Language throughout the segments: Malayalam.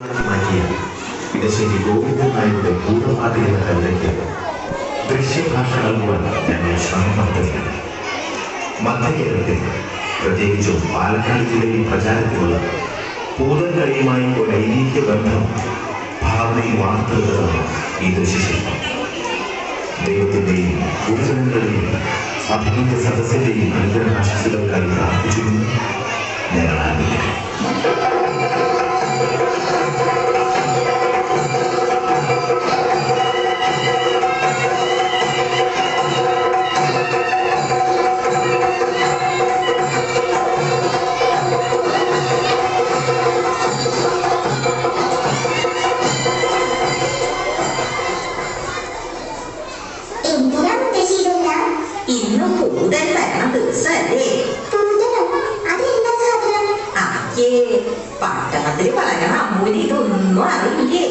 മാറ്റിയ ഇടശ്ശേരി ഗോവിന്ദൻ നായരുടെ പൂർണപാട്ട് എന്ന കവിതയ്ക്ക് ദൃശ്യഭാഷകൾ മുഴുവൻ ഞങ്ങൾ ശ്രമം നടത്തുകയാണ് മധ്യകേരളത്തിൽ പ്രത്യേകിച്ചും പാലക്കാട് ജില്ലയിൽ പ്രചാരത്തിലുള്ള പൂതൻകളിയുമായി ഒരു ഐതിഹ്യ ബന്ധം ഭാവനയിൽ വാർത്തെടുത്തതാണ് ഈ ദൃശ്യശില്പം ദൈവത്തിന്റെയും ഗുരുജനങ്ങളുടെയും അഭിനന്ദ സദസ്സിന്റെയും അനുഗ്രഹ ആശംസകൾക്കായി ഞങ്ങൾ അയ്യേ പട്ടണത്തിൽ വളരണ അമ്മൂരി ഇതൊന്നും അറിയില്ലേ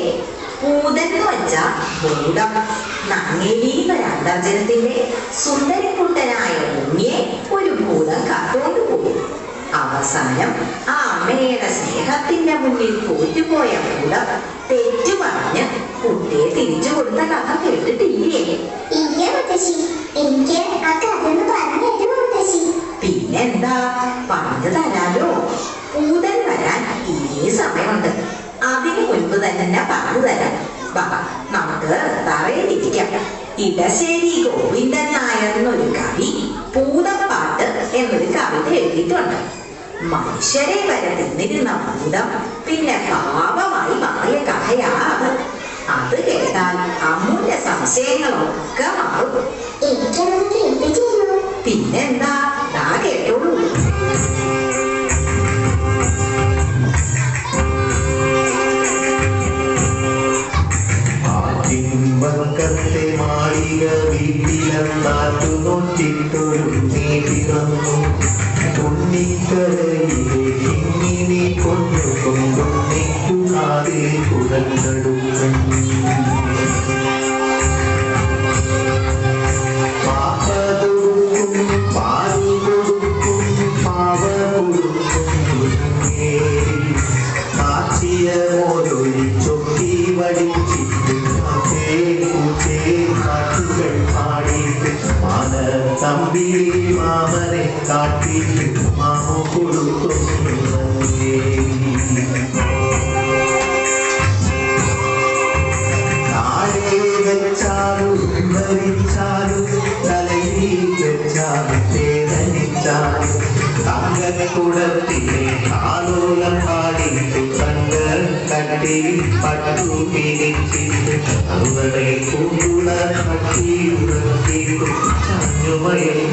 പൂതൻ എന്ന് വെച്ചാ ഭൂതം നങ്ങേലി വരാന്തർജനത്തിന്റെ സുന്ദരക്കുട്ടനായ ഉണ്ണിയെ ഒരു ഭൂതം കാത്തുകൊണ്ട് പോയി അവസാനം ആ അമ്മയുടെ സ്നേഹത്തിന്റെ മുന്നിൽ തോറ്റുപോയ ഭൂതം തെറ്റു പറഞ്ഞ് കുട്ടിയെ തിരിച്ചു കൊടുത്ത കഥ കേട്ടിട്ടില്ലേ പിന്നെന്താ പറഞ്ഞു എനിക്ക് ഇടശ്ശേരി ഗോവിന്ദൻ നായർ എന്നൊരു കവി പൂതപ്പാട്ട് എന്നൊരു കവിത എഴുതിയിട്ടുണ്ട്. മനുഷ്യരെ വരെ തിന്നിരുന്ന ഭൂതം പിന്നെ പാപമായി മാറിയ കഥയാ അത് കേട്ടാൽ അമൂല്യ സംശയങ്ങളൊക്കെ മാറും. പിന്നെന്താ சாங்கர கூடத்திலே காலோல பாடிட்டு தங்க கட்டி பட்டு பிடித்து அவளை கூட்டுல கட்டி உணர்த்தி சஞ்சு வயல்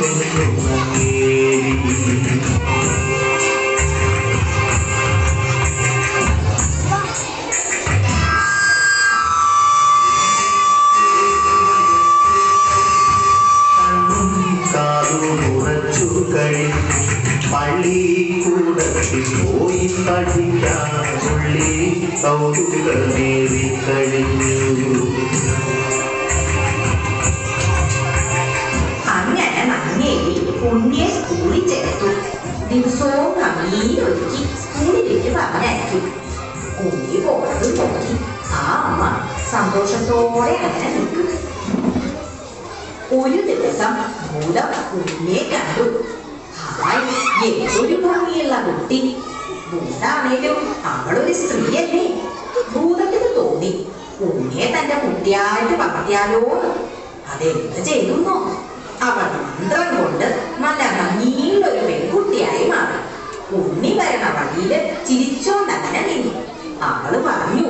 പള്ളി കൂടത്തിൽ പോയി പഠിക്കാൻ ഉള്ളി കൗതുകമേറി കഴിഞ്ഞു. അങ്ങനെ നങ്ങേലി ഉണ്ണിയെ സ്കൂളിൽ ചേർത്തു. ദിവസവും കമ്മീനൊരുക്കി സ്കൂളിലേക്ക് പറഞ്ഞയക്കും ഉണ്ണി പോകത്ത് നോക്കി. ആ അമ്മ സന്തോഷത്തോടെ അങ്ങനെ നിൽക്കും. ഒരു ദിവസം ഭൂതം ഉണ്ണിയെ കണ്ടു. എന്തൊരു ഭംഗിയുള്ള കുട്ടി. ഭൂതാണേലും അവളൊരു സ്ത്രീയല്ലേ. ഭൂതത്തിന് തോന്നി. ഉണ്ണിയെ തന്റെ കുട്ടിയായിട്ട് വളർത്തിയാലോ അതെന്ത് ചെയ്യുന്നു? അവൾ മന്ത്രം കൊണ്ട് നല്ല ഭംഗിയുള്ള ഒരു പെൺകുട്ടിയായി മാറി. ഉണ്ണി വരണ വഴിയിൽ ചിരിച്ചോണ്ടങ്ങനെ നിന്നു. അവൾ പറഞ്ഞു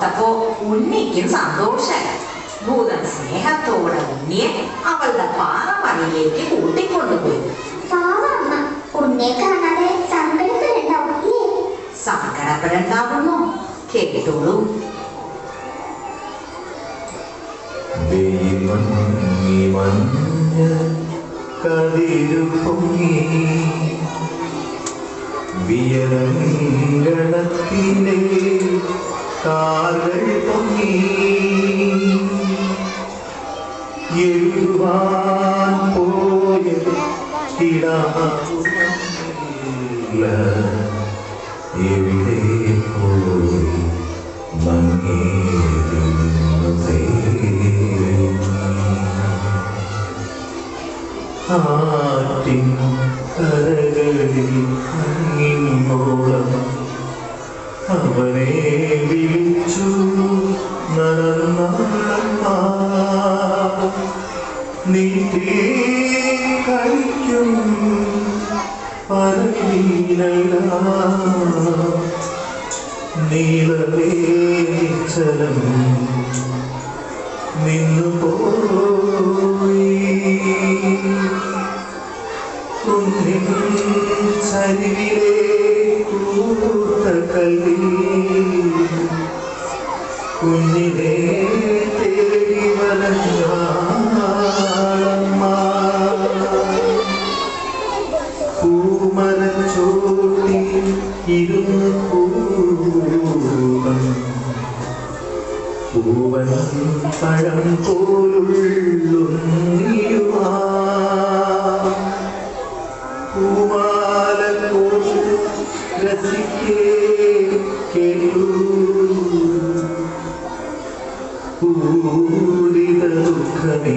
ഓർത്തപ്പോ ഉണ്ണിക്കും സന്തോഷായി ഭൂതം സ്നേഹത്തോടെ ഉണ്ണിയെ അവളുടെ പാറമണിയിലേക്ക് കൂട്ടിക്കൊണ്ടുപോയി. പാവ അമ്മ ഉണ്ണെ കാണാതെ സങ്കടത്തിലുണ്ടാവും സങ്കടപ്പെടണ്ടാവുന്നു കേട്ടോളൂ. വെയിൽമങ്ങി മഞ്ഞ കതിരു പൊങ്ങി. വിയലങ്കണത്തിലെ കാൽകൾ പൊങ്ങി എഴുവാൻ പോയ കിടാവുമല്ല എവിടെ പോയി മങ്ങേരുന്നു ആറ്റിൻ കരകളിൽ അങ്ങിങ്ങോളം അവനെ വിളിച്ചു നടന്നമ്മ നീട്ടി പരമീനല്ല നീളവേച്ചലം നിന്നു പോയി കുന്നിൻ ചരിവിലെ കല്ലി കുഞ്ഞിനെ തേടി പഴം പോലുള്ളുന്നിയുമാ പൂമാല രസിക്കേ കേട്ടു. ಕೂಡಿದ ದುಃಖವೇ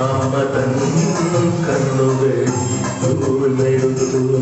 തൻ കണ്ണുകൾ ൂഴ്ന്നെടുത്തു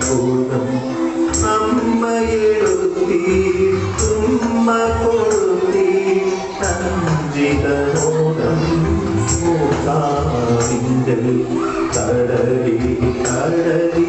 പൂതം അമ്മയെടുത്തി തുമ്മ കൊളുത്തി തഞ്ചിതനോദം മൂക്കാവിങ്കൽ കടലി കടലി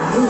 അവൾ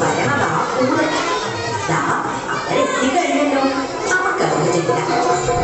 വരണതാ കൂടെ അവരെത്തിക്കഴിഞ്ഞല്ലോ നമുക്കറിഞ്ഞു